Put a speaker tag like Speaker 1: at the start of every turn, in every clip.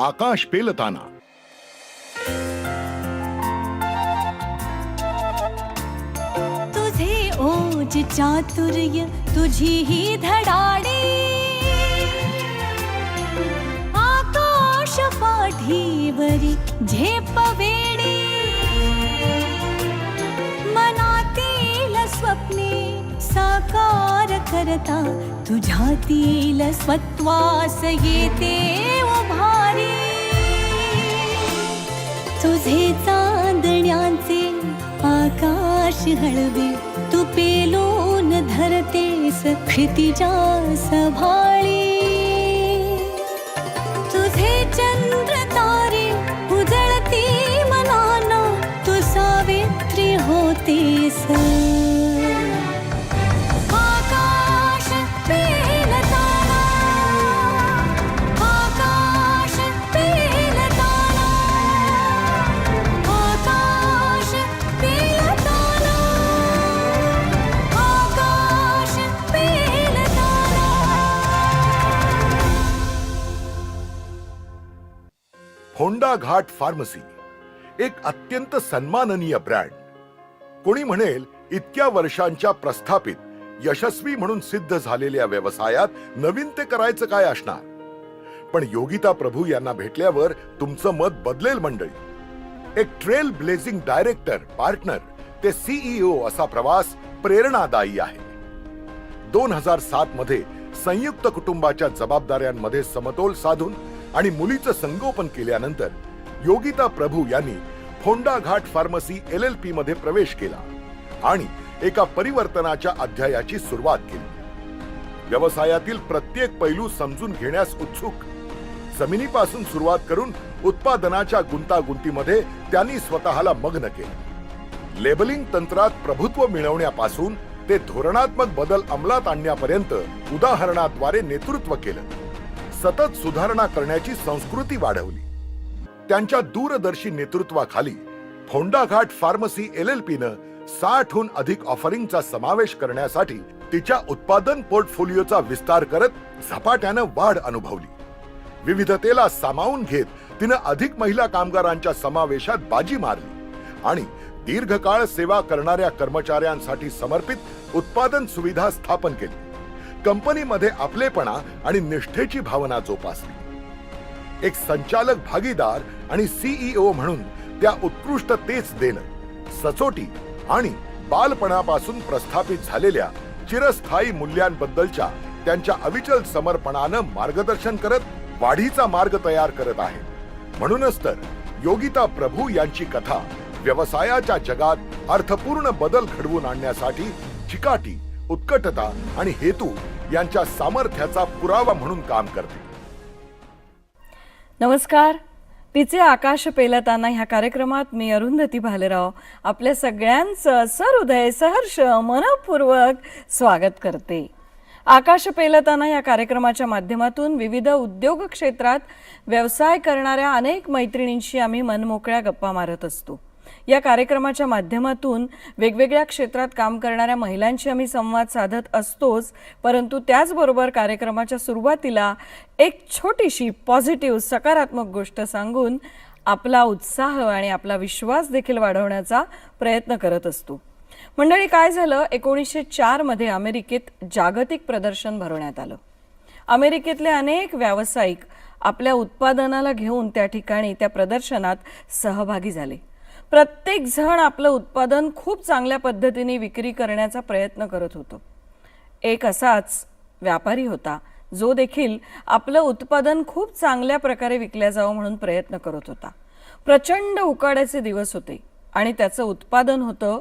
Speaker 1: आकाश पेलताना
Speaker 2: तुझे ओज चातुर्य, तुझी ही धडाडी। आकाश पाठीवरी झेपवेडी मनातील स्वप्ने, साकार करता तुझ्यातील स्वत्वास येते तुझे चांदण्याचे आकाश हळवे तू पेलून धरतेस क्षितिजा सभाळी. तुझे चंद्र तारे उजळती मनाना तू सावित्री होतेस
Speaker 1: घाट फार्मसी. एक अत्यंत सन्माननीय ब्रँड. कोणी म्हणेल इतक्या वर्षांच्या प्रस्थापित यशस्वी म्हणून सिद्ध झालेल्या व्यवसायात नवीन ते करायचं काय असणार? पण योगिता प्रभू यांना भेटल्यावर तुमचं मत बदलेल मंडळी. एक ट्रेल ब्लेझिंग डायरेक्टर पार्टनर ते सीईओ असा प्रवास प्रेरणादायी आहे. दोन हजार सात मध्ये संयुक्त कुटुंबाच्या जबाबदाऱ्यांमध्ये समतोल साधून आणि मुलीचं संगोपन केल्यानंतर योगिता प्रभू यांनी Fonda Ghat pharmacy L L P मध्ये प्रवेश केला आणि एका परिवर्तनाच्या अध्यायाची सुरुवात केली. व्यवसायातील प्रत्येक पैलू समजून घेण्यास उत्सुक. जमिनीपासून सुरुवात करून उत्पादनाच्या गुंतागुंतीमध्ये त्यांनी स्वतःला मग्न केले. लेबलिंग तंत्रात प्रभुत्व मिळवण्यापासून ते धोरणात्मक बदल अंमलात आणण्यापर्यंत उदाहरणाद्वारे नेतृत्व केलं. सतत सुधारणा करण्याची संस्कृती वाढवली. त्यांच्या दूरदर्शी नेतृत्वाखाली फोंडाघाट फार्मसी एल एल पीनं साठहून अधिक ऑफरिंगचा समावेश करण्यासाठी तिच्या उत्पादन पोर्टफोलिओचा विस्तार करत झपाट्यानं वाढ अनुभवली. विविधतेला सामावून घेत तिनं अधिक महिला कामगारांच्या समावेशात बाजी मारली आणि दीर्घकाळ सेवा करणाऱ्या कर्मचाऱ्यांसाठी समर्पित उत्पादन सुविधा स्थापन केली. कंपनीमध्ये आपलेपणा आणि निष्ठेची भावना जोपासली. एक संचालक भागीदार आणि सीईओ म्हणून त्या उत्कृष्टतेच देणं सचोटी आणि बालपणापासून प्रस्थापित झालेल्या चिरस्थायी मूल्यांबद्दलच्या त्यांच्या अविचल समर्पणानं मार्गदर्शन करत वाढीचा मार्ग तयार करत आहे. म्हणूनच तर योगिता प्रभू यांची कथा व्यवसायाच्या जगात अर्थपूर्ण बदल घडवून आणण्यासाठी चिकाटी उत्कटता आणि हेतू यांच्या सामर्थ्याचा पुरावा म्हणून काम करते.
Speaker 3: नमस्कार. तिचे आकाश पेलताना ह्या कार्यक्रमात मी अरुंधती भालेराव आपल्या सगळ्यांचं सहृदय सहर्ष मनपूर्वक स्वागत करते. आकाश पेलताना या कार्यक्रमाच्या माध्यमातून विविध उद्योग क्षेत्रात व्यवसाय करणाऱ्या अनेक मैत्रिणींशी आम्ही मनमोकळ्या गप्पा मारत असतो. या कार्यक्रमाच्या माध्यमातून वेगवेगळ्या क्षेत्रात काम करणाऱ्या महिलांशी आम्ही संवाद साधत असतोच परंतु त्याचबरोबर कार्यक्रमाच्या सुरुवातीला एक छोटीशी पॉझिटिव्ह सकारात्मक गोष्ट सांगून आपला उत्साह आणि आपला विश्वास देखील वाढवण्याचा प्रयत्न करत असतो. मंडळी काय झालं? एकोणीसशे चारमध्ये अमेरिकेत जागतिक प्रदर्शन भरवण्यात आलं. अमेरिकेतले अनेक व्यावसायिक आपल्या उत्पादनाला घेऊन त्या ठिकाणी त्या प्रदर्शनात सहभागी झाले. प्रत्येक जण आपलं उत्पादन खूप चांगल्या पद्धतीने विक्री करण्याचा प्रयत्न करत होतो. एक असाच व्यापारी होता जो देखील आपलं उत्पादन खूप चांगल्या प्रकारे विकल्या जावं म्हणून प्रयत्न करत होता. प्रचंड उकाड्याचे दिवस होते आणि त्याचं उत्पादन होतं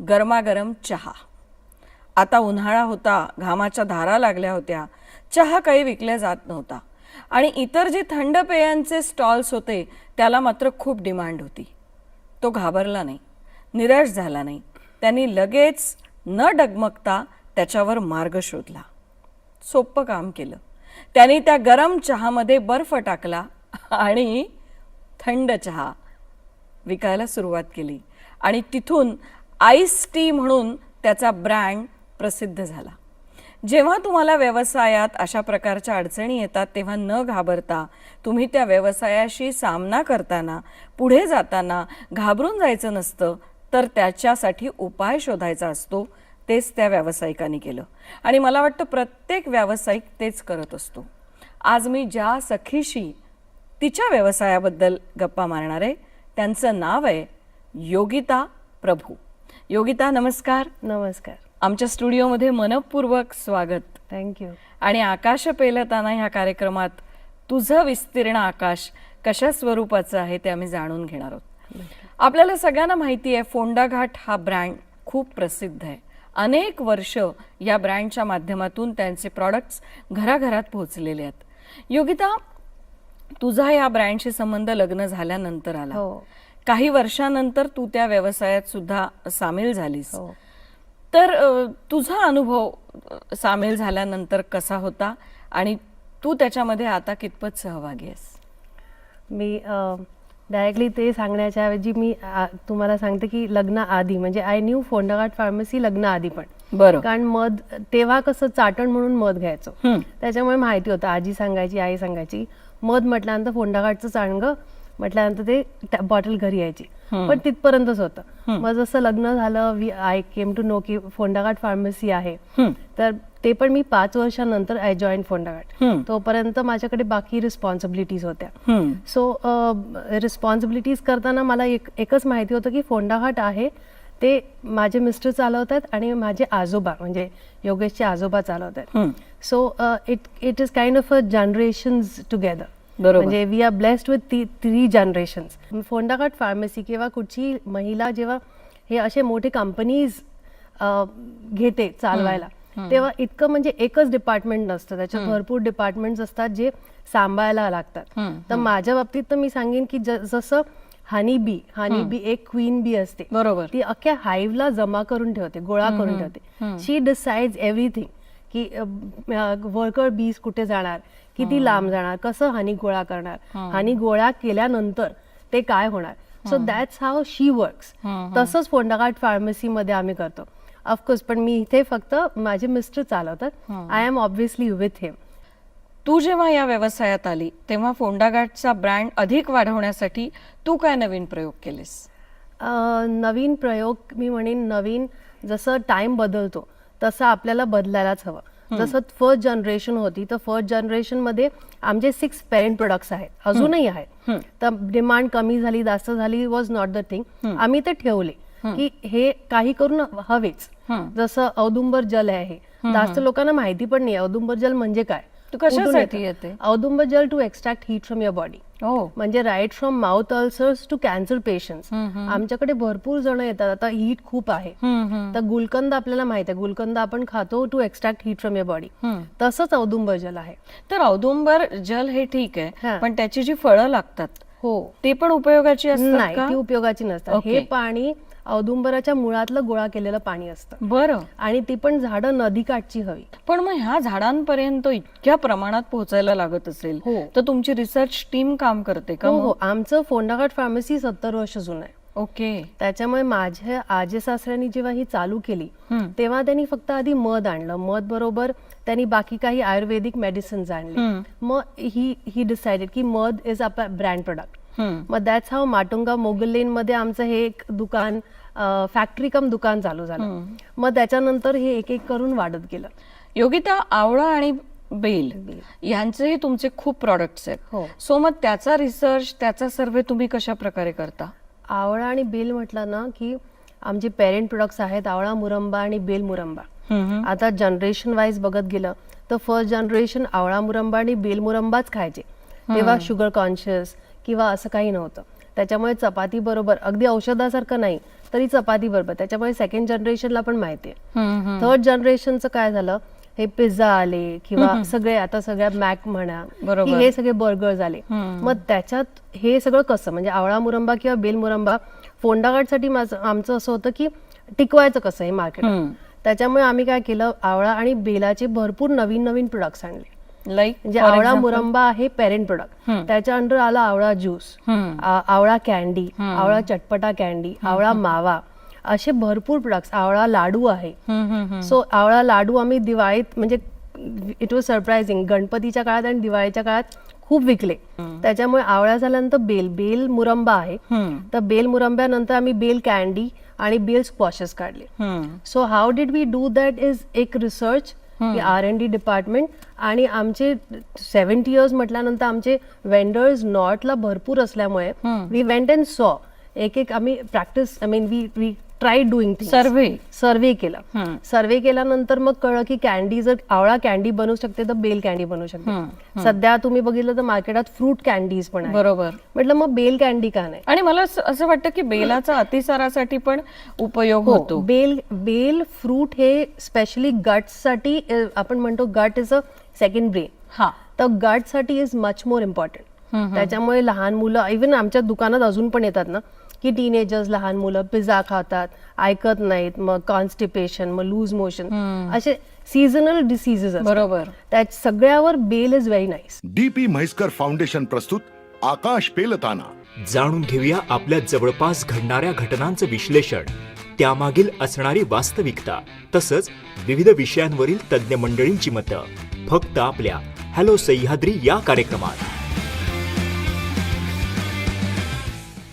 Speaker 3: गरमागरम चहा. आता उन्हाळा होता घामाच्या धारा लागल्या होत्या चहा काही विकल्या जात नव्हता आणि इतर जे थंड पेयांचे स्टॉल्स होते त्याला मात्र खूप डिमांड होती. तो घाबरला नाही निराश झाला नाही. त्यांनी लगेच न डगमगता त्याच्यावर मार्ग शोधला. सोपं काम केलं. त्यांनी त्या गरम चहामध्ये बर्फ टाकला आणि थंड चहा विकायला सुरुवात केली. आणि तिथून आईस टी म्हणून त्याचा ब्रँड प्रसिद्ध झाला. जेव्हा तुम्हाला व्यवसायात अशा प्रकारच्या अडचणी येतात तेव्हा न घाबरता तुम्ही त्या व्यवसायाशी सामना करताना पुढे जाताना घाबरून जायचं नसतं तर त्याच्यासाठी उपाय शोधायचा असतो. तेच त्या व्यावसायिकाने केलं. आणि मला वाटतं प्रत्येक व्यावसायिक तेच करत असतो. आज मी ज्या सखीशी तिच्या व्यवसायाबद्दल गप्पा मारणार आहे त्यांचं नाव आहे योगिता प्रभू. योगिता नमस्कार.
Speaker 4: नमस्कार.
Speaker 3: आमच्या स्टुडिओमध्ये मनपूर्वक स्वागत.
Speaker 4: थँक्यू
Speaker 3: आणि आकाश पेलताना ह्या कार्यक्रमात तुझं विस्तीर्ण आकाश कशा स्वरूपाचं आहे ते आम्ही जाणून घेणार आहोत. आपल्याला सगळ्यांना माहिती आहे फोंडा घाट हा ब्रँड खूप प्रसिद्ध आहे. अनेक वर्ष या ब्रँडच्या माध्यमातून त्यांचे प्रॉडक्ट्स घराघरात पोहोचलेले आहेत. योगिता तुझा या ब्रँडशी संबंध लग्न झाल्यानंतर आला.
Speaker 4: हो.
Speaker 3: काही वर्षानंतर तू त्या व्यवसायात सुद्धा सामील झालीस.
Speaker 4: हो.
Speaker 3: तर तुझा अनुभव सामील झाल्यानंतर कसा होता? आणि तू त्याच्यामध्ये आता कितपत सहभागी आहेस?
Speaker 4: मी डायरेक्टली ते सांगण्याच्या ऐवजी मी तुम्हाला सांगते की लग्न आधी म्हणजे आय न्यू फोंडाघाट फार्मसी लग्न आधी पण.
Speaker 3: बरं.
Speaker 4: कारण मध तेव्हा कसं चाटण म्हणून मध घ्यायचो. त्याच्यामुळे माहिती होतं आजी सांगायची आई सांगायची. मध म्हटल्यानंतर फोंडाघाटचं चाणगं म्हटल्यानंतर ते बॉटल घरी यायची पण तिथपर्यंतच होतं मग जसं लग्न झालं we I came to know की फोंडाघाट फार्मसी आहे. तर ते पण मी पाच वर्षानंतर आय जॉईन. फोंडाघाट तोपर्यंत माझ्याकडे बाकी रिस्पॉन्सिबिलिटीज होत्या. सो रिस्पॉन्सिबिलिटीज करताना मला एक एकच माहिती होतं की फोंडाघाट आहे ते माझे मिस्टर चालवत आहेत आणि माझे आजोबा म्हणजे योगेशचे आजोबा चालवत आहेत. So it it is kind of a generations together. म्हणजे we are blessed with three generations Fondaghat pharmacy किंवा कुठची महिला जेव्हा हे असे मोठे कंपनीज घेते चालवायला तेव्हा इतकं म्हणजे एकच डिपार्टमेंट नसतं. त्याच्यात भरपूर डिपार्टमेंट्स असतात जे सांभाळायला लागतात. तर माझ्या बाबतीत तर मी सांगेन की जसं हनी बी हनी बी एक क्वीन बी असते.
Speaker 3: बरोबर.
Speaker 4: ती अख्ख्या हाईव्हला जमा करून ठेवते गोळा करून ठेवते. शी डिसाइड्स एव्हरीथिंग की वर्कर बीज कुठे जाणार? किती लांब जाणार कसं हानी गोळा करणार? हानी गोळा केल्यानंतर ते काय होणार? So that's how she works तसंच फोंडाघाट फार्मसी मध्ये आम्ही करतो. ऑफकोर्स पण मी इथे फक्त माझे मिस्टर चालवतात. I am obviously with him
Speaker 3: too जेव्हा या व्यवसायात आली तेव्हा फोंडाघाटचा ब्रँड अधिक वाढवण्यासाठी तू काय नवीन प्रयोग केलेस?
Speaker 4: नवीन प्रयोग मी म्हणेन नवीन जसं टाइम बदलतो तसं आपल्याला बदलायलाच हवं. जसं फर्स्ट जनरेशन होती तर फर्स्ट जनरेशनमध्ये आमचे सिक्स पेरेंट प्रोडक्ट्स आहेत. अजूनही आहेत. तर डिमांड कमी झाली जास्त झाली वॉज नॉट द थिंग आम्ही ते ठेवले की हे काही करून हवेच. जसं औदुंबर जल आहे जास्त लोकांना माहिती पण नाही औदुंबर जल म्हणजे काय?
Speaker 3: कशासाठी
Speaker 4: येतं? Audumbar Jal to extract heat from your body म्हणजे right from mouth ulcers to cancer patients आमच्याकडे भरपूर जण येतात. आता हीट खूप आहे. तर गुलकंद आपल्याला माहीत आहे. गुलकंद आपण खातो to extract heat from your body तसच औदुंबर जल आहे.
Speaker 3: तर औदुंबर जल हे ठीक आहे. पण त्याची जी फळं लागतात
Speaker 4: हो.
Speaker 3: ते पण उपयोगाची असतात
Speaker 4: नाही ती उपयोगाची नसतात. हे पाणी औदुंबराच्या मुळातलं गोळा केलेलं पाणी असतं
Speaker 3: बरं
Speaker 4: आणि ती पण झाडं नदीकाठची हवी
Speaker 3: पण मग ह्या झाडांपर्यंत इतक्या प्रमाणात पोहोचायला लागत असेल
Speaker 4: हो.
Speaker 3: तर तुमची रिसर्च टीम काम करते का
Speaker 4: हो? हो आमचं फोंडाघाट फार्मसी सत्तर वर्ष जुनं आहे
Speaker 3: ओके
Speaker 4: त्याच्यामुळे माझ्या आजे सासऱ्यांनी जेव्हा ही चालू केली. तेव्हा त्यांनी फक्त आधी मध आणलं मध बरोबर त्यांनी बाकी काही आयुर्वेदिक मेडिसिन्स आणले. मग ही ही डिसाइडेड की मध इज आपला ब्रँड प्रोडक्ट. मग that's how Matunga Mogul lane मध्ये आमचं हे एक दुकान फॅक्टरी कम दुकान चालू झालं. मग त्याच्यानंतर हे एक एक करून वाढत गेलं.
Speaker 3: योगिता आवळा आणि बेल यांचेही तुमचे खूप प्रॉडक्ट्स
Speaker 4: हो.
Speaker 3: आहेत सो मग त्याचा रिसर्च त्याचा सर्वे तुम्ही कशा प्रकारे करता?
Speaker 4: आवळा आणि बेल म्हटलं ना की आमचे पेरेंट प्रोडक्ट्स आहेत आवळा मुरंबा आणि बेल मुरंबा. आता जनरेशन वाईज बघत गेलं तर फर्स्ट जनरेशन आवळा मुरंबा आणि बेल मुरंबाच खायचे. तेव्हा शुगर कॉन्शियस किंवा असं काही नव्हतं. त्याच्यामुळे चपाती बरोबर अगदी औषधासारखं नाही तरी चपाती बरोबर. त्याच्यामुळे सेकंड जनरेशनला पण माहिती आहे. थर्ड जनरेशनचं काय झालं? हे पिझ्झा आले किंवा सगळे आता सगळ्या मॅक म्हणा
Speaker 3: बरोबर.
Speaker 4: हे सगळे बर्गर झाले मग त्याच्यात हे सगळं कसं? म्हणजे आवळा मुरंबा किंवा बेल मुरंबा फोंडाघाटसाठी माझं आमचं असं होतं की टिकवायचं कसं हे मार्केट त्याच्यामुळे आम्ही काय केलं? आवळा आणि बेलाचे भरपूर नवीन नवीन प्रोडक्ट्स आणले.
Speaker 3: लाईक
Speaker 4: म्हणजे आवळा मुरंबा आहे पेरेंट प्रोडक्ट त्याच्या अंडर आला आवळा ज्यूस आवळा कॅन्डी आवळा चटपटा कॅन्डी आवळा मावा असे भरपूर प्रोडक्ट्स आवळा लाडू आहे. सो आवळा लाडू आम्ही दिवाळीत म्हणजे इट वॉज सरप्राइझिंग गणपतीच्या काळात आणि दिवाळीच्या काळात खूप विकले. त्याच्यामुळे आवळा झाल्यानंतर बेल बेल मुरंबा आहे. तर बेल मुरंब्यानंतर आम्ही बेल कॅन्डी आणि बेल स्क्वॉशेस काढले. So how did we do that is एक research R N D department आणि आमचे सेव्हन्टी इयर्स म्हटल्यानंतर आमचे वेंडर्स नॉर्थला भरपूर असल्यामुळे वी वेंट अँड सॉ एक एक आम्ही practice I mean we we try doing
Speaker 3: Survey.
Speaker 4: Survey केला. सर्वे केल्यानंतर मग कळलं की कॅन्डी जर आवळा कॅन्डी बनवू शकते तर बेल कॅन्डी बनवू शकते. सध्या तुम्ही बघितलं तर मार्केटात फ्रूट कॅन्डीज पण
Speaker 3: बरोबर.
Speaker 4: म्हटलं मग बेल कॅन्डी का नाही?
Speaker 3: आणि मला असं वाटतं की बेलाचा अतिसारासाठी पण उपयोग
Speaker 4: हो
Speaker 3: होतो.
Speaker 4: बेल बेल फ्रूट हे स्पेशली साठी आपण म्हणतो gut is a second brain
Speaker 3: हा.
Speaker 4: तर गटसाठी इज मच मोर इम्पॉर्टंट त्याच्यामुळे लहान मुलं इव्हन आमच्या दुकानात अजून पण येतात ना की टीनेजर्स लहान मुलं पिझ्झा खातात ऐकत नाहीत मग कॉन्स्टिपेशन मग लूज मोशन असे सीझनल डिसीजेस
Speaker 3: बरोबर.
Speaker 4: त्या सगळ्यावर bell is very nice
Speaker 1: D P Mhaiskar foundation प्रस्तुत आकाश पेलताना.
Speaker 5: जाणून घेऊया आपल्या जवळपास घडणाऱ्या घटनांचं विश्लेषण. त्यामागील असणारी वास्तविकता तसंच विविध विषयांवरील तज्ज्ञ मंडळींची मतं. फक्त आपल्या हॅलो सह्याद्री या कार्यक्रमात.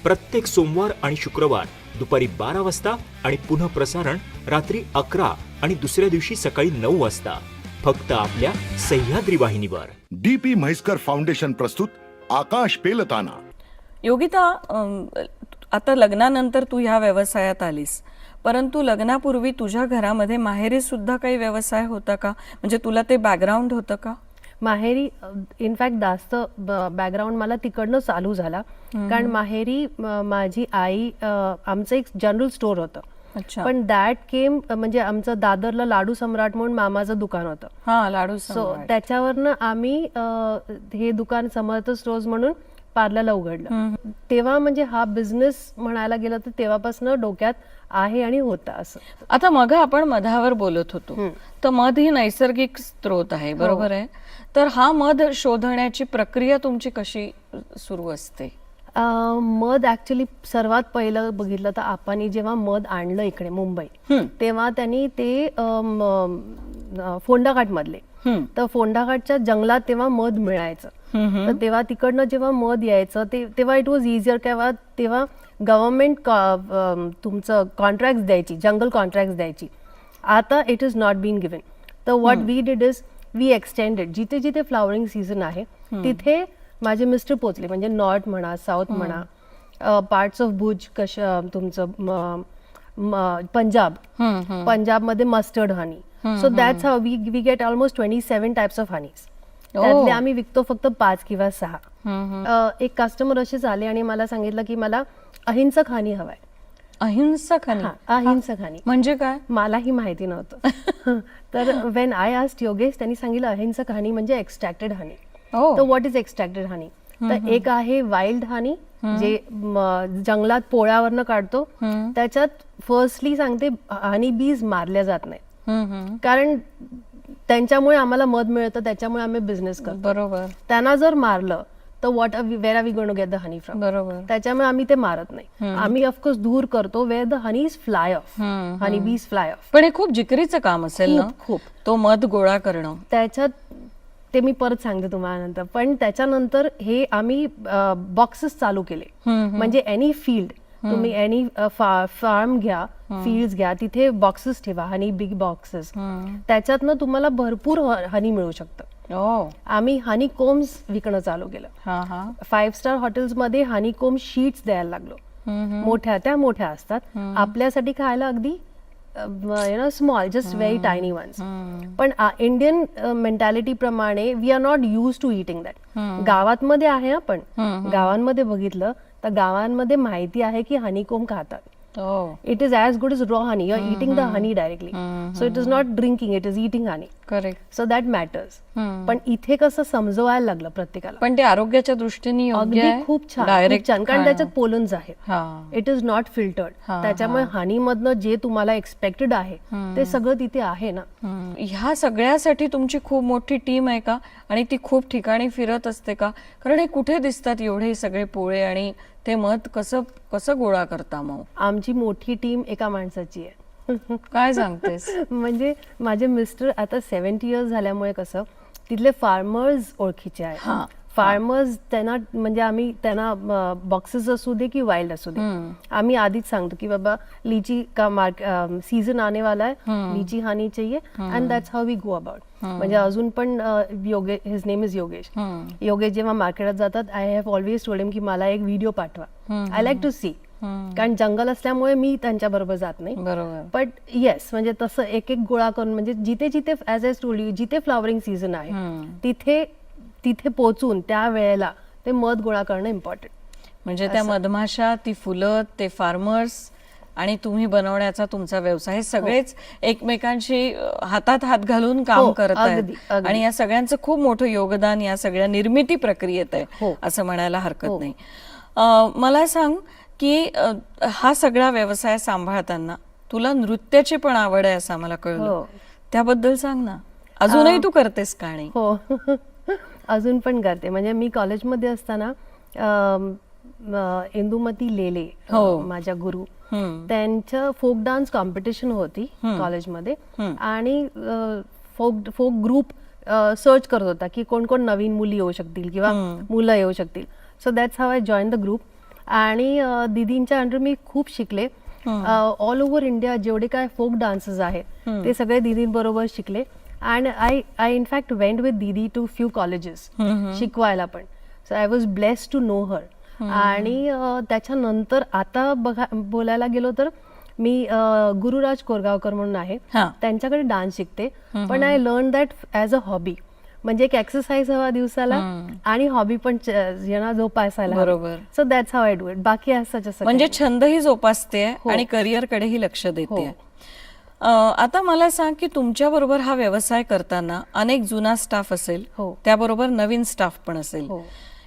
Speaker 5: प्रत्येक सोमवार आणि शुक्रवार दुपारी बारा वाजता आणि पुन्हा प्रसारण रात्री अकरा आणि दुसऱ्या दिवशी सकाळी नऊ वाजता. फक्त आपल्या सह्याद्री वाहिनीवर.
Speaker 1: डीपी म्हैसकर फाउंडेशन प्रस्तुत आकाश पेलताना.
Speaker 3: योगिता आता लग्नानंतर तू ह्या व्यवसायात आलीस. परंतु लग्नापूर्वी तुझ्या घरामध्ये माहेरी सुद्धा काही व्यवसाय होता का? म्हणजे तुला ते बॅकग्राऊंड होतं का?
Speaker 4: माहेरी इनफॅक्ट जास्त बॅकग्राऊंड मला तिकडनं चालू झाला. कारण माहेरी माझी आई आमचं एक जनरल स्टोअर होतं.
Speaker 3: अच्छा.
Speaker 4: पण दॅट केम म्हणजे आमचं दादरला लाडू सम्राट म्हणून मामाचं दुकान होतं.
Speaker 3: हा लाडू
Speaker 4: सो. त्याच्यावरनं आम्ही हे दुकान समर्थ स्टोर्स म्हणून पार्लरला उघडलं. तेव्हा म्हणजे हा बिझनेस म्हणायला गेलं तर तेव्हापासून डोक्यात आहे आणि होता असं.
Speaker 3: आता मग आपण मधावर बोलत होतो. तर मध ही नैसर्गिक स्त्रोत आहे बरोबर आहे? तर हा मध शोधण्याची प्रक्रिया तुमची कशी सुरू असते?
Speaker 4: मध ऍक्च्युली सर्वात पहिलं बघितलं तर आपण जेव्हा मध आणलं इकडे मुंबई तेव्हा त्यांनी ते फोंडाघाट मधले. तर फोंडाघाटच्या जंगलात तेव्हा मध मिळायचं. तर तेव्हा तिकडनं जेव्हा मध यायचं ते तेव्हा इट वॉज इझियर तेव्हा तेव्हा गव्हर्नमेंट तुमचं कॉन्ट्रॅक्ट द्यायची जंगल कॉन्ट्रॅक्ट द्यायची. आता it is not been given तर what we did is we extended जिथे जिथे फ्लॉवरिंग सीझन आहे तिथे माझे मिस्टर पोचले म्हणजे नॉर्थ म्हणा साऊथ म्हणा पार्ट्स ऑफ भुज कश तुमचं पंजाब. पंजाबमध्ये mustard honey so that's how we we get almost twenty seven types of honeys त्यातले आम्ही विकतो फक्त पाच किंवा सहा. एक कस्टमर असेच आले आणि मला सांगितलं की मला अहिंसक हानी हवाय.
Speaker 3: अहिंसक आणि
Speaker 4: हा, अहिंसक हानी.
Speaker 3: म्हणजे काय?
Speaker 4: मलाही माहिती नव्हतं. तर वेन आय आस्ट योगेश त्यांनी सांगितलं अहिंसक हानी म्हणजे एक्स्ट्रॅक्टेड हनी. तर व्हॉट इज एक्स्ट्रॅक्टेड हनी तर एक आहे वाईल्ड हनी जे जंगलात पोळ्यावरनं काढतो. त्याच्यात फर्स्टली सांगते हनी बीज मारल्या जात नाही. कारण त्यांच्यामुळे आम्हाला मध मिळतं त्याच्यामुळे आम्ही बिझनेस करतो.
Speaker 3: बरोबर.
Speaker 4: त्यांना जर मारलं तर what where are we gonna get the honey from
Speaker 3: बरोबर.
Speaker 4: त्याच्यामुळे आम्ही ते मारत नाही. आम्ही ऑफकोर्स दूर करतो where the honey is fly off honey bees fly off
Speaker 3: पण हे खूप जिकरीचं काम असेल ना?
Speaker 4: खूप, खूप.
Speaker 3: तो मध गोळा करणं.
Speaker 4: त्याच्यात ते मी परत सांगते तुम्हाला नंतर. पण त्याच्यानंतर हे आम्ही बॉक्सेस चालू केले. म्हणजे एनी फील्ड तुम्ही एनी फार्म घ्या फील्ड घ्या तिथे बॉक्सेस ठेवा हनी बिग बॉक्सेस त्याच्यातनं तुम्हाला भरपूर हनी मिळू शकतं.
Speaker 3: ओ
Speaker 4: आम्ही हनी कोम्स विकणं चालू केलं.
Speaker 3: हा हा.
Speaker 4: फाईव्ह स्टार हॉटेल्समध्ये हनी कोम शीट्स द्यायला लागलो. मोठ्या त्या मोठ्या असतात. आपल्यासाठी खायला अगदी you know small just very tiny ones पण इंडियन मेंटॅलिटी प्रमाणे we are not use to eating that गावात मध्ये आहे आपण. गावांमध्ये बघितलं तर गावांमध्ये माहिती आहे की हनीकोम खातात. It is as good is raw honey you are eating the honey directly so it is not drinking it is eating honey
Speaker 3: correct
Speaker 4: so that matters पण इथे कसं समजवायला लागलं प्रत्येकाला?
Speaker 3: पण ते आरोग्याच्या दृष्टीने
Speaker 4: अगदी खूप छान
Speaker 3: डायरेक्ट
Speaker 4: छान. कारण त्याच्यात पोलन्स आहेत. इट इज नॉट फिल्टर्ड त्याच्यामुळे हनीमधनं जे तुम्हाला एक्सपेक्टेड आहे ते सगळं तिथे आहे ना.
Speaker 3: ह्या सगळ्यासाठी तुमची खूप मोठी टीम आहे का? आणि ती खूप ठिकाणी फिरत असते का? कारण हे कुठे दिसतात एवढे सगळे पोळे आणि ते मध कसं कसं गोळा करता मग?
Speaker 4: आमची मोठी टीम एका माणसाची आहे.
Speaker 3: काय सांगतेस?
Speaker 4: म्हणजे माझे मिस्टर आता सेव्हन्टी इयर्स झाल्यामुळे कसं तिथले फार्मर्स ओळखीचे आहेत. फार्मर्स त्यांना म्हणजे आम्ही त्यांना बॉक्सेस असू दे की वाईल्ड असू दे. आम्ही आधीच सांगतो की बाबा लीची का मार्क सीझन आने वाला है लीची हानी चाहिए. And that's how we go about म्हणजे अजून पण योगे his name is Yogesh. Yogesh जेव्हा मार्केटात जातात I have always told him की मला एक व्हिडिओ पाठवा. आय लाईक टू सी कारण जंगल असल्यामुळे मी त्यांच्या बरोबर जात नाही.
Speaker 3: बरोबर.
Speaker 4: बट येस म्हणजे तसं एक एक गोळा करून म्हणजे जिथे जिथे ऍज एज टोल्ड यू जिथे फ्लॉवरिंग सीझन आहे तिथे तिथे पोचून त्या वेळेला ते मध गोळा करणं इम्पॉर्टंट
Speaker 3: म्हणजे त्या मधमाशा ती फुलं ते फार्मर्स आणि तुम्ही बनवण्याचा तुमचा व्यवसाय हे सगळेच एकमेकांशी अ, हातात हात घालून काम
Speaker 4: हो,
Speaker 3: करत आहेत. आणि या सगळ्यांचं खूप मोठं योगदान या सगळ्या निर्मिती प्रक्रियेत आहे
Speaker 4: हो.
Speaker 3: असं म्हणायला हरकत
Speaker 4: हो.
Speaker 3: नाही. मला सांग की हा सगळा व्यवसाय सांभाळताना तुला नृत्याची पण आवड आहे असं मला कळलं.
Speaker 4: हो.
Speaker 3: त्याबद्दल सांग ना. अजूनही तू करतेस का आणि
Speaker 4: हो. अजून पण करते. म्हणजे मी कॉलेजमध्ये असताना इंदुमती लेले
Speaker 3: हो.
Speaker 4: माझ्या गुरु. त्यांचं फोक डान्स कॉम्पिटिशन होती कॉलेजमध्ये. आणि फोक फोक ग्रुप सर्च करत होता की कोण कोण नवीन मुली येऊ शकतील किंवा मुलं येऊ शकतील. So that's how I join the group आणि अ, दीदींच्या अंडर मी खूप शिकले. ऑल ओव्हर इंडिया जेवढे काय फोक डान्सेस आहेत ते सगळे दीदींबरोबर शिकले. And I I in fact went with didi to few colleges शिकवायला पण. So I was bless to know her आणि त्याच्यानंतर आता बघा बोलायला गेलो तर मी गुरुराज कोरगावकर म्हणून आहे.
Speaker 3: हा.
Speaker 4: त्यांच्याकडे डान्स शिकते. पण I learn that as a hobby म्हणजे एक एक्सरसाइज हवा दिवसाला आणि हॉबी पण जोपासायला
Speaker 3: बरोबर.
Speaker 4: So that's how I do it बाकी
Speaker 3: म्हणजे छंदही जोपासते
Speaker 4: हो.
Speaker 3: आणि करिअरकडेही लक्ष देते आता मला सांग की तुमच्या बरोबर हा व्यवसाय करताना अनेक जुना स्टाफ असेल
Speaker 4: हो.
Speaker 3: त्याबरोबर नवीन स्टाफ पण असेल
Speaker 4: हो.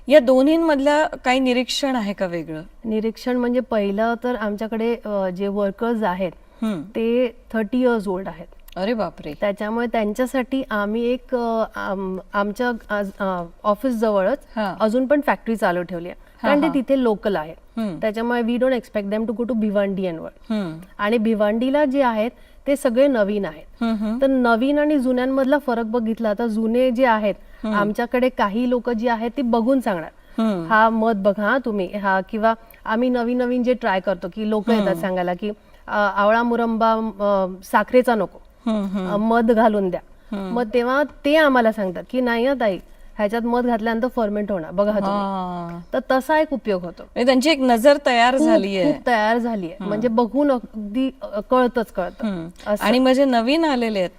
Speaker 3: या दोन्हींमधल्या काही निरीक्षण आहे का वेगळं
Speaker 4: निरीक्षण म्हणजे पहिलं तर आमच्याकडे अ, जे वर्कर्स आहेत
Speaker 3: हम्म.
Speaker 4: ते थर्टी इयर्स ओल्ड आहेत
Speaker 3: अरे बापरे
Speaker 4: त्याच्यामुळे त्यांच्यासाठी आम्ही एक अ, आम- आमच्या ऑफिस जवळच
Speaker 3: हा.
Speaker 4: अजून पण फॅक्टरी चालू ठेवली आहे कारण ते तिथे लोकल आहे
Speaker 3: हम्म.
Speaker 4: त्याच्यामुळे we don't expect them to go to Bhiwandi वर
Speaker 3: हम्म.
Speaker 4: आणि भिवंडीला जे आहेत ते सगळे नवीन आहेत. तर नवीन आणि जुन्यांमधला फरक बघितला तर जुने जे आहेत आमच्याकडे काही लोक जे आहेत ते बघून सांगणार. हा. मत बघा हा तुम्ही. हा किंवा आम्ही नवीन नवीन जे ट्राय करतो की लोक येतात सांगायला की आवळा मुरंबा साखरेचा नको. मध घालून द्या. मग तेव्हा ते आम्हाला सांगतात की नाही ताई ह्याच्यात मध घातल्यानंतर फर्मेंट होणार. बघा तुम्ही. तर तसा एक उपयोग होतो.
Speaker 3: म्हणजे त्यांची एक नजर तयार
Speaker 4: खूप-
Speaker 3: झाली आहे
Speaker 4: खूप तयार झाली आहे म्हणजे बघून अगदी अ, कळतच कळतं. असं.
Speaker 3: आणि म्हणजे नवीन आलेले आहेत.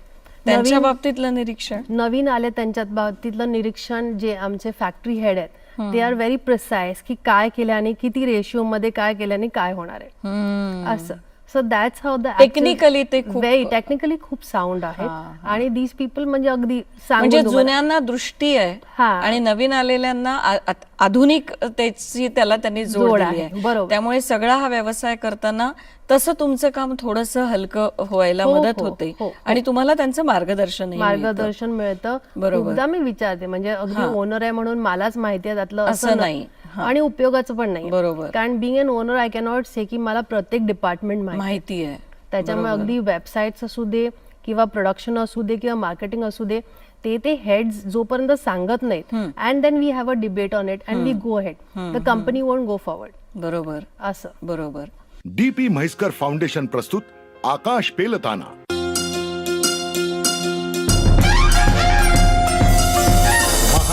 Speaker 3: त्यांच्या बाबतीतलं निरीक्षण.
Speaker 4: नवीन आले त्यांच्यात बाबतीतलं निरीक्षण जे आमचे फॅक्टरी हेड आहेत. ते आर व्हेरी प्रिसाइज की काय केल्याने किती रेशिओ मध्ये काय केल्याने काय होणार आहे.
Speaker 3: हम्म.
Speaker 4: असं. सो दॅट्स हाऊ
Speaker 3: Technically ते खूप-
Speaker 4: टेक्निकली खूप साऊंड आहे आणि दीज पीपल म्हणजे अगदी
Speaker 3: म्हणजे जुन्यांना दृष्टी आहे. आणि नवीन आलेल्यांना आधुनिक त्याची त्याला त्यांनी जोड
Speaker 4: आहे, बरोबर.
Speaker 3: त्यामुळे सगळा हा व्यवसाय करताना तसं तुमचं काम थोडस हलकं व्हायला
Speaker 4: हो,
Speaker 3: मदत
Speaker 4: हो,
Speaker 3: होते.
Speaker 4: हो,
Speaker 3: आणि तुम्हाला त्यांचं मार्गदर्शन
Speaker 4: मार्गदर्शन मिळतं.
Speaker 3: बरोबर.
Speaker 4: मी विचारते म्हणजे अगदी ओनर आहे म्हणून मलाच माहिती आहे त्यातलं
Speaker 3: असं नाही.
Speaker 4: नाही आणि उपयोगाचं पण नाही
Speaker 3: बरोबर.
Speaker 4: कारण being an owner I cannot say की मला प्रत्येक डिपार्टमेंट माहिती
Speaker 3: माहिती आहे.
Speaker 4: त्याच्यामुळे अगदी वेबसाईट्स असू दे किंवा प्रोडक्शन असू दे किंवा मार्केटिंग असू दे ते ते हेड्स जोपर्यंत सांगत नाहीत and then we have a debate on it and we go head the company won't go forward
Speaker 3: बरोबर.
Speaker 4: असं.
Speaker 3: बरोबर.
Speaker 1: डीपी म्हैसकर फाउंडेशन प्रस्तुत आकाश पेलताना.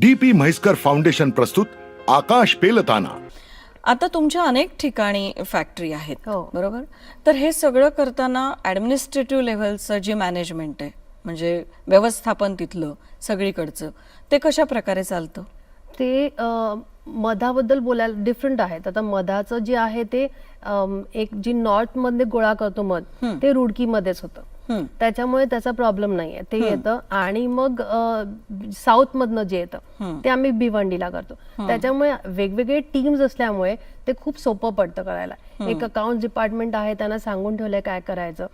Speaker 1: डीपी म्हैसकर फाउंडेशन प्रस्तुत आकाश पेलताना.
Speaker 3: आता तुमच्या अनेक ठिकाणी फॅक्टरी आहेत
Speaker 4: हो.
Speaker 3: बरोबर? तर हे सगळं करताना ॲडमिनिस्ट्रेटिव्ह लेव्हलचं जे मॅनेजमेंट आहे म्हणजे व्यवस्थापन तिथलं सगळीकडचं ते कशा प्रकारे चालतं?
Speaker 4: ते अं, मधाबद्दल बोलायला डिफरंट आहेत. आता मधाचं जे आहे ते एक जी नॉर्थमध्ये गोळा करतो मध ते रुडकीमध्येच होतं. त्याच्यामुळे त्याचा प्रॉब्लेम नाहीये. ते येतं आणि मग साऊथ मधनं जे येतं ते आम्ही भिवंडीला करतो. त्याच्यामुळे वेगवेगळे टीम्स असल्यामुळे ते खूप सोपं पडतं करायला. एक अकाउंट डिपार्टमेंट आहे त्यांना सांगून ठेवलंय काय करायचं.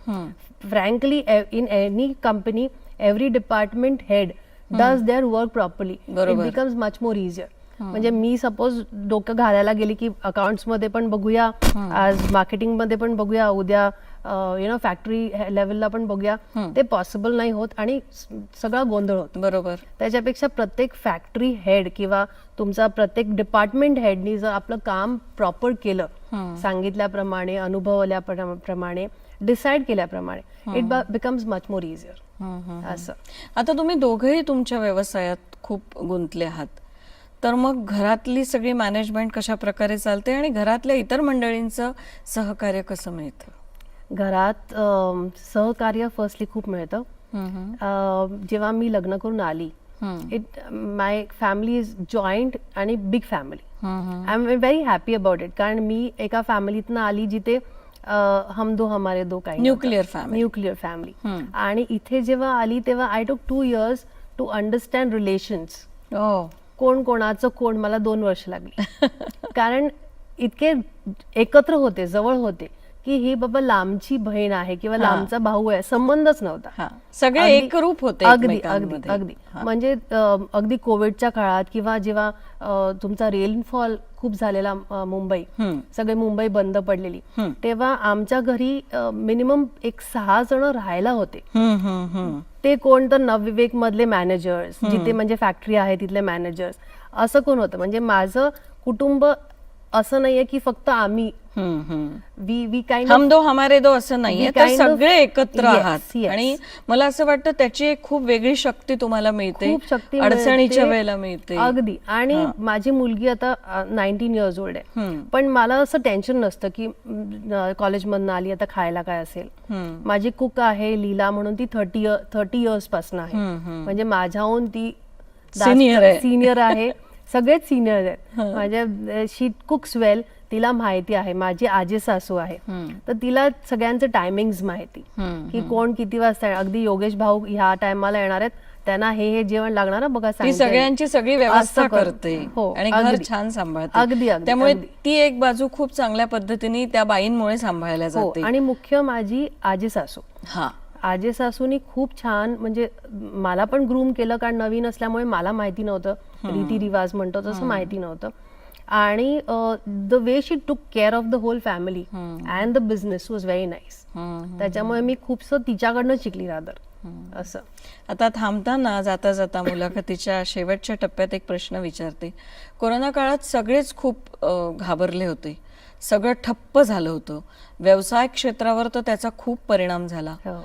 Speaker 4: Frankly in any company every department head does their work properly it. Becomes much more easier म्हणजे मी सपोज डोकं घालायला गेली की अकाउंट्समध्ये पण बघूया आज मार्केटिंगमध्ये पण बघूया उद्या यु नो फॅक्टरी लेवलला पण बघूया. ते पॉसिबल नाही होत आणि सगळा गोंधळ होतो.
Speaker 3: बरोबर.
Speaker 4: त्याच्यापेक्षा प्रत्येक फॅक्टरी हेड किंवा तुमचा प्रत्येक डिपार्टमेंट हेडनी जर आपलं काम प्रॉपर केलं सांगितल्याप्रमाणे अनुभवल्याप्रमाणे डिसाईड केल्याप्रमाणे it becomes much more easier असं.
Speaker 3: आता तुम्ही दोघंही तुमच्या व्यवसायात खूप गुंतले आहात. तर मग घरातली सगळी मॅनेजमेंट कशा प्रकारे चालते आणि घरातल्या इतर मंडळींचं सहकार्य कसं मिळतं?
Speaker 4: घरात सहकार्य फर्स्टली खूप मिळतं. जेव्हा मी लग्न करून आली it my family is joint आणि big family I am very happy about it कारण मी एका फॅमिलीतनं आली जिथे अ, हम दो हमारे दो काही
Speaker 3: Nuclear family.
Speaker 4: न्यूक्लिअर फॅमिली आणि इथे जेव्हा आली तेव्हा I took two years to understand relations
Speaker 3: हो.
Speaker 4: कोण कोणाचं कोण मला दोन वर्ष लागली. कारण इतके एकत्र होते जवळ होते. की ही बाबा लांबची बहीण आहे किंवा लांबचा भाऊ आहे संबंधच नव्हता.
Speaker 3: सगळे एकरूप होते
Speaker 4: अगदी अगदी. अगदी. म्हणजे अगदी कोविडच्या काळात किंवा जेव्हा तुमचा रेनफॉल खूप झालेला मुंबई सगळे मुंबई बंद पडलेली तेव्हा आमच्या घरी मिनिमम एक सहा जण राहायला होते. ते कोण तर नवविवेक मधले मॅनेजर्स जिथे म्हणजे फॅक्टरी आहे तिथले मॅनेजर्स असं कोण होतं? म्हणजे माझं कुटुंब असं नाहीये की फक्त आम्ही. वी वी काही
Speaker 3: हम दो हमारे दो असं नाहीये तर सगळे एकत्र आहात. आणि मला असं वाटतं त्याची एक खूप वेगळी शक्ती तुम्हाला मिळते अडचणीच्या. वेळेला मिळते.
Speaker 4: अगदी. आणि माझी मुलगी आता नाईन्टीन इयर्स ओल्ड आहे. पण मला असं टेन्शन नसतं की कॉलेजमधनं आली आता खायला काय असेल. माझी कुक आहे लीला म्हणून ती थर्टी थर्टी इयर्सपासून आहे. म्हणजे माझ्याहून ती
Speaker 3: Senior आहे.
Speaker 4: सिनियर आहे. सगळेच सिनियर आहेत. माझ्या शी कुक्स वेल तिला माहिती आहे माझी आजी सासू आहे. तर तिला सगळ्यांचं टायमिंग माहिती. की कोण किती वाजता. अगदी योगेश भाऊ ह्या टायमाला येणार आहेत. त्यांना हे हे जेवण लागणार ना बघा.
Speaker 3: सगळ्यांची सगळी व्यवस्था करते.
Speaker 4: हो,
Speaker 3: आणि घर. छान सांभाळते.
Speaker 4: अगदी
Speaker 3: त्यामुळे. ती एक बाजू खूप चांगल्या पद्धतीने त्या बाईंमुळे सांभाळल्या
Speaker 4: हो
Speaker 3: जाते.
Speaker 4: आणि मुख्य माझी आजी सासू.
Speaker 3: हा.
Speaker 4: आजी सासूनी खूप छान म्हणजे मला पण ग्रूम केलं कारण नवीन असल्यामुळे मला माहिती नव्हतं. रीती रिवाज म्हणतो तसं माहिती नव्हतं. आणि the way she took care of the whole family and the business was very nice त्याच्यामुळे मी खूपसं तिच्याकडनं शिकली रादर असं.
Speaker 3: आता थांबताना जाता जाता मुलाखतीच्या शेवटच्या टप्प्यात एक प्रश्न विचारते. कोरोना काळात सगळेच खूप घाबरले होते. सगळं ठप्प झालं होतं. व्यवसाय क्षेत्रावर तर त्याचा खूप परिणाम झाला.
Speaker 4: हो.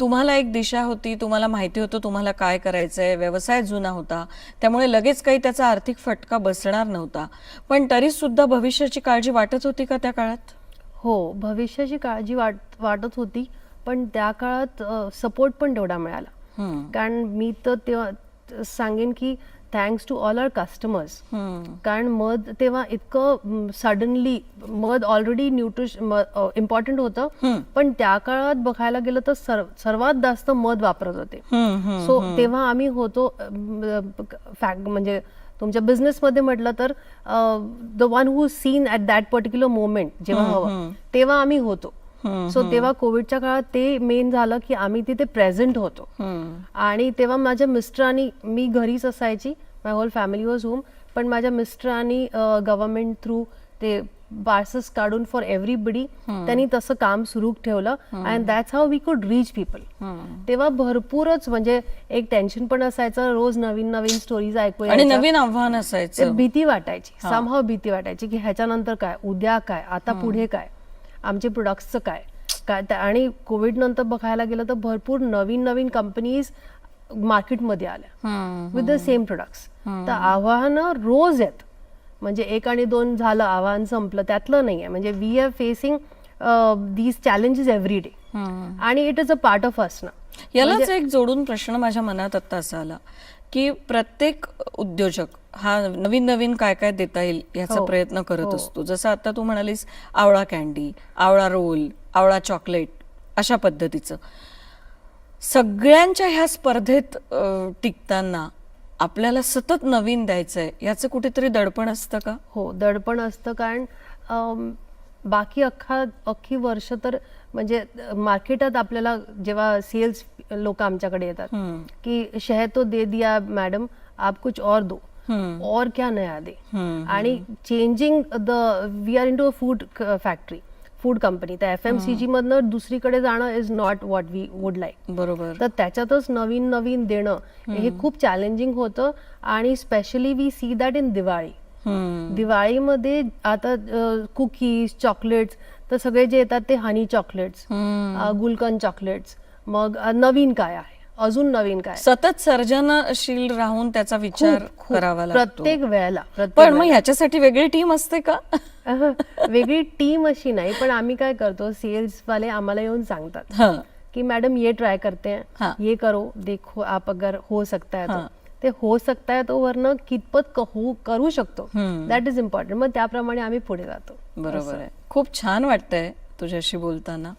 Speaker 3: तुम्हाला एक दिशा होती तुम्हाला माहिती होतं तुम्हाला काय करायचंय व्यवसाय जुना होता त्यामुळे लगेच काही त्याचा आर्थिक फटका बसणार नव्हता. पण तरी सुद्धा भविष्याची काळजी वाटत होती का त्या काळात?
Speaker 4: हो भविष्याची काळजी वाट वाटत होती पण त्या काळात सपोर्ट पण तेवढा मिळाला. कारण मी तर तेव्हा सांगेन की thanks to all our customers कारण मध तेव्हा इतकं सडनली मध ऑलरेडी न्यूट्रिश इम्पॉर्टंट होतं. पण त्या काळात बघायला गेलं तर सर्व- सर्वात जास्त मध वापरत होते. सो तेव्हा आम्ही होतो फॅक्ट म्हणजे तुमच्या बिझनेसमध्ये म्हटलं तर the one who seen at that particular moment जेव्हा हवं तेव्हा आम्ही होतो. सो तेव्हा कोविडच्या काळात ते मेन झालं की आम्ही तिथे प्रेझेंट होतो. आणि तेव्हा माझ्या मिस्टरांनी मी घरीच असायची my whole family was home पण माझ्या मिस्टरांनी गव्हर्नमेंट थ्रू ते पार्सेस काढून फॉर एव्हरीबडी त्यांनी तसं काम सुरू ठेवलं. And that's how we could reach people तेव्हा भरपूरच म्हणजे एक टेन्शन पण असायचं रोज नवीन नवीन स्टोरीज ऐकू
Speaker 3: आणि. नवीन आव्हान असायचं.
Speaker 4: भीती वाटायची समहाव भीती वाटायची की ह्याच्यानंतर काय उद्या काय आता पुढे काय. आमचे प्रोडक्ट्सचं काय? काय आणि कोविड नंतर बघायला गेलं तर भरपूर नवीन नवीन कंपनीज मार्केटमध्ये आल्या. विथ द सेम प्रोडक्ट्स तर आव्हानं रोज आहेत. म्हणजे एक आणि दोन झालं आव्हान संपलं त्यातलं नाही आहे म्हणजे we are facing these challenges every day आणि it is a part of us ना.
Speaker 3: यालाच एक जोडून प्रश्न माझ्या मनात आता असा आला की प्रत्येक उद्योजक हा नवीन नवीन काय काय देता येईल याचा
Speaker 4: हो.
Speaker 3: प्रयत्न करत
Speaker 4: हो.
Speaker 3: असतो. जसं आता तू म्हणालीस आवळा कॅन्डी आवळा रोल आवळा चॉकलेट अशा पद्धतीचं. सगळ्यांच्या ह्या स्पर्धेत अ, टिकताना आपल्याला सतत नवीन द्यायचंय याचं कुठेतरी दडपण असतं का?
Speaker 4: हो दडपण असतं कारण अम, बाकी अख्खा अख्खी वर्ष तर म्हणजे मार्केटात आपल्याला जेव्हा सेल्स लोक आमच्याकडे येतात की शहद तो दे दिया मॅडम आप कुछ और दो. और क्या नया दे? आणि changing the we are into a food factory food company तर एफ एम सी जी मधनं दुसरीकडे जाणं is not what we would like
Speaker 3: बरोबर.
Speaker 4: तर त्याच्यातच नवीन नवीन देणं हे खूप चॅलेंजिंग होतं आणि specially we see that in Diwali. दिवाळीमध्ये आता कुकीज चॉकलेट्स तर सगळे जे येतात ते हनी चॉकलेट्स गुलकंद चॉकलेट्स मग नवीन काय आहे? अजून नवीन काय?
Speaker 3: सतत सर्जनशील राहून त्याचा विचार. करावा लागतो.
Speaker 4: प्रत्येक वेळेला
Speaker 3: पण मग. ह्याच्यासाठी वेगळी टीम असते का?
Speaker 4: वेगळी टीम अशी नाही पण आम्ही काय करतो सेल्स वाले आम्हाला येऊन सांगतात. कि मैडम ये ट्राई करते हैं
Speaker 3: हाँ.
Speaker 4: ये करो देखो आप अगर हो सकता है तो.
Speaker 3: हाँ.
Speaker 4: ते हो सकता है तो वरनं कितपत हो करू शकतो. दॅट इज इम्पॉर्टंट मग त्याप्रमाणे आम्ही पुढे जातो.
Speaker 3: बरोबर आहे. खूप छान वाटतंय तुझ्याशी बोलताना.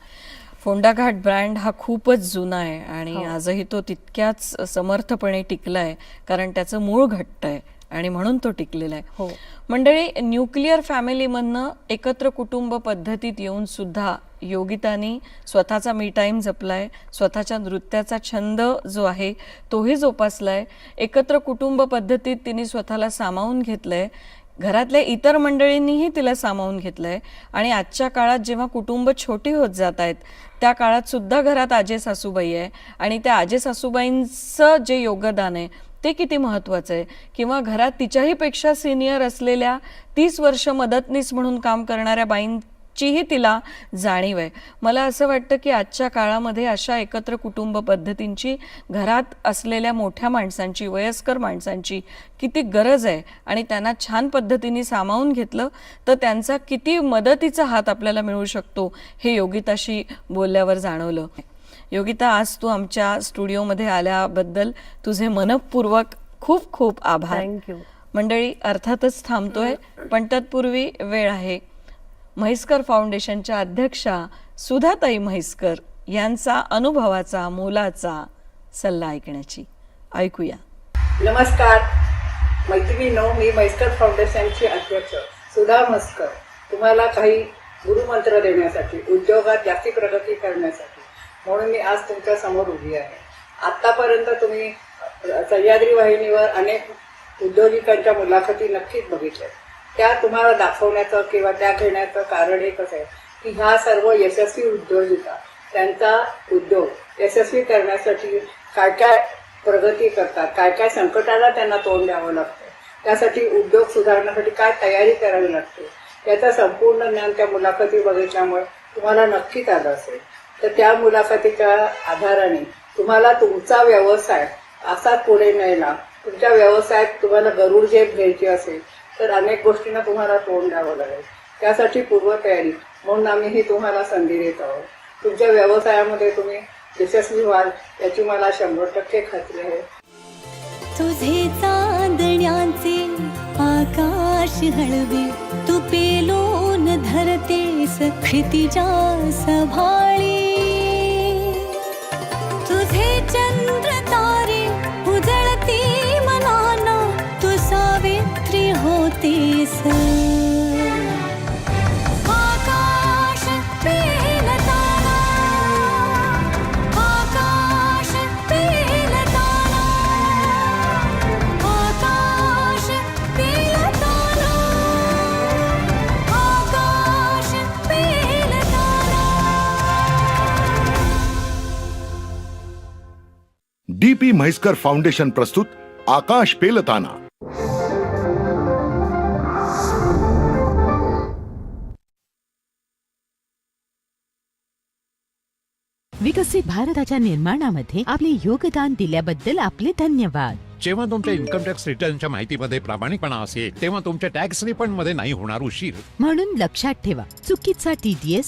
Speaker 3: फोंडा घाट ब्रँड हा खूपच जुना आहे आणि आजही तो तितक्याच समर्थपणे टिकलाय कारण त्याचं मूळ घट्ट आहे आणि म्हणून तो टिकलेला आहे.
Speaker 4: हो.
Speaker 3: मंडळी न्यूक्लिअर फॅमिलीमधनं एकत्र कुटुंब पद्धतीत येऊन सुद्धा योगितानी स्वतःचा मी टाईम जपलाय स्वतःच्या नृत्याचा छंद जो आहे तोही जोपासलाय. एकत्र कुटुंब पद्धतीत तिने स्वतःला सामावून घेतलंय. घरातल्या इतर मंडळींनीही तिला सामावून घेतलंय. आणि आजच्या काळात जेव्हा कुटुंब छोटी होत जात आहेत त्या काळात सुद्धा घरात आजे सासूबाई आहे आणि त्या आजे सासूबाईंचं जे योगदान आहे ते किती महत्त्वाचं आहे? किंवा घरात तिच्याही पेक्षा सिनियर असलेल्या तीस वर्ष मदतनीस म्हणून काम करणाऱ्या बाईं बाईंचीही तिला जाणीव आहे. मला असं वाटतं की आजच्या काळामध्ये अशा एकत्र कुटुंब पद्धतींची घरात असलेल्या मोठ्या माणसांची वयस्कर माणसांची किती गरज आहे आणि त्यांना छान पद्धतीने सामावून घेतलं तर त्यांचा किती मदतीचा हात आपल्याला मिळू शकतो हे योगिताशी बोलल्यावर जाणवलं. योगिता आज तू आमच्या स्टुडिओमध्ये आल्याबद्दल तुझे मनपूर्वक खूप खूप आभार.
Speaker 4: थँक्यू
Speaker 3: मंडळी अर्थातच थांबतोय पण तत्पूर्वी वेळ आहे. म्हैसकर फाउंडेशनच्या अध्यक्षा सुधाताई म्हैसकर यांचा अनुभवाचा मोलाचा सल्ला ऐकण्याची. ऐकूया.
Speaker 6: नमस्कार. मैत्रिणीनो मी म्हैसकर फाउंडेशनची अध्यक्ष सुधा म्हस्कर. तुम्हाला काही गुरुमंत्र देण्यासाठी उद्योगात जास्ती प्रगती करण्यासाठी म्हणून मी आज तुमच्यासमोर उभी आहे. आत्तापर्यंत तुम्ही सह्याद्री वाहिनीवर अनेक उद्योजकांच्या मुलाखती नक्कीच बघितल्या. त्या तुम्हाला दाखवण्याचं किंवा त्या घेण्याचं कारण एकच आहे की ह्या सर्व यशस्वी उद्योजिका त्यांचा उद्योग यशस्वी करण्यासाठी काय काय प्रगती करतात काय काय संकटाला त्यांना तोंड द्यावं लागतं त्यासाठी उद्योग सुधारण्यासाठी काय तयारी करावी लागते याचं संपूर्ण ज्ञान त्या मुलाखती बघितल्यामुळे तुम्हाला नक्कीच आलं असेल. तर त्या मुलाखतीच्या आधाराने तुम्हाला तुमचा व्यवसाय असा पुढे न्यायला तुमच्या व्यवसायात तुम्हाला गरुड झेप घ्यायची असेल तर अनेक गोष्टींना तुम्हाला तोंड द्यावं लागेल. त्यासाठी पूर्वतयारी. म्हणून आम्ही ही तुम्हाला संधी देत आहोत. तुमच्या व्यवसायामध्ये तुम्ही यशस्वी व्हाल याची मला शंभर टक्के खात्री आहे.
Speaker 2: तुझे चांदण्याचे आकाश हळवे तू पेलोन धरतेस क्षितिजा सभाळी तुझे
Speaker 1: चंद म्हैसकर फाउंडेशन प्रस्तुत आकाश पेलताना.
Speaker 7: विकसित भारताच्या निर्माणामध्ये आपले योगदान दिल्याबद्दल आपले धन्यवाद.
Speaker 8: जेव्हा तुमच्या इन्कम टॅक्स रिटर्नच्या माहितीमध्ये प्रामाणिकपणा असेल तेव्हा तुमच्या टॅक्स रिफंडमध्ये नाही होणार उशीर.
Speaker 7: म्हणून लक्षात ठेवा चुकीचा टीडीएस